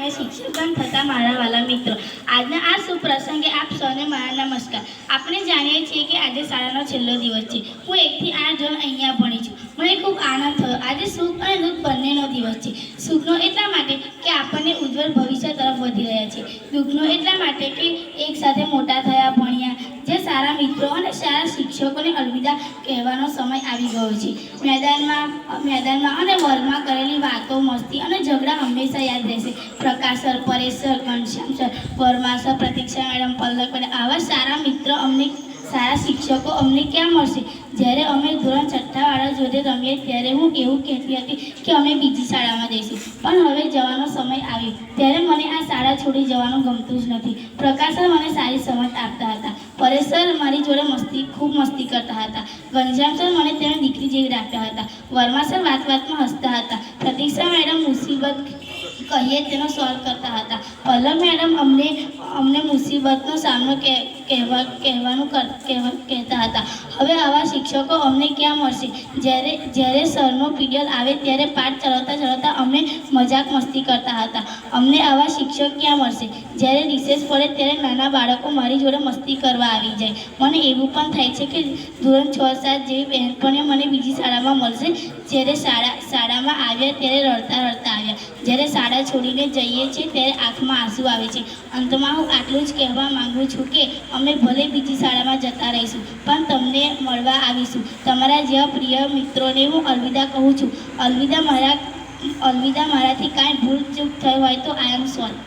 અને શિક્ષકગણ થતા મારા વાલા મિત્રો. આજના આ શુભ પ્રસંગે આપ સૌને મારા નમસ્કાર. આપણે જાણીએ છીએ કે આજે શાળાનો છેલ્લો દિવસ છે. હું એકથી આઠ જણ અહીંયા ભણી છું. મને ખૂબ આનંદ થયો. આજે સુખ અને દુઃખ બંનેનો દિવસ છે. સુખનો એટલા માટે કે આપણને ઉજ્જવળ ભવિષ્ય તરફ વધી રહ્યા છે. દુઃખનો એટલા માટે કે એકસાથે મોટા થયા, ભણ્યા જે સારા મિત્રો અને સારા શિક્ષકોને અલવિદા કહેવાનો સમય આવી ગયો છે. મેદાનમાં મેદાનમાં અને વર્ગમાં કરેલી વાતો મસ્તી અને ઝઘડા હંમેશા યાદ રહેશે. Prakash sir Paresh sir Ghanshyam sir Verma sir Pratiksha madam madam આવા સારા મિત્રો અમને સારા શિક્ષકો અમને ક્યાં મળશે? જ્યારે અમે ધોરણ છઠ્ઠાવાળા જોડે રમીએ, ત્યારે હું એવું કહેતી હતી કે અમે બીજી શાળામાં જઈશું. પણ હવે જવાનો સમય આવ્યો. ત્યારે મને આ શાળા છોડી જવાનું ગમતું જ નથી. પ્રકાશ સર મને સારી સમજ આપતા હતા. પરેશ સર મારી જોડે મસ્તી, ખૂબ મસ્તી કરતા હતા. ઘનશ્યામ સર મને તેની દીકરી જેવી રાખતા હતા. વર્મા સર વાત વાતમાં હસતા હતા. પ્રતીક્ષા મેડમ મુસીબત કહીએ તેનો સોલ્વ કરતા હતા. પલ્લવ મેડમ અમને અમને મુસીબતનો સામનો કહેવા, કહેવાનું કહેતા હતા. હવે આવા શિક્ષકો અમને ક્યાં મળશે? જ્યારે જ્યારે સરનો પીરિયડ આવે ત્યારે પાઠ ચલાવતા ચલાવતા અમને મજાક મસ્તી કરતા હતા. અમને આવા શિક્ષક ક્યાં મળશે? જ્યારે રિસેસ પડે ત્યારે નાના બાળકો મારી જોડે મસ્તી કરવા આવી જાય. મને એવું પણ થાય છે કે ધોરણ છ, સાત જેવી બહેનપણીઓ મને બીજી શાળામાં મળશે. જ્યારે શાળા, શાળામાં આવ્યા ત્યારે રડતા રડતા આવ્યા જ્યારે શાળા છોડીને જઈએ છીએ ત્યારે આંખમાં આંસુ આવે છે. અંતમાં હું આટલું જ કહેવા માગું છું કે અમે ભલે બીજી શાળામાં જતા રહીશું, પણ તમને મળવા આવીશું. તમારા જેવા પ્રિય મિત્રોને હું અલવિદા કહું છું. અલવિદા મારા, અલવિદા મારાથી કાંઈ ભૂલ ચૂક થઈ હોય તો આઈ એમ સોરી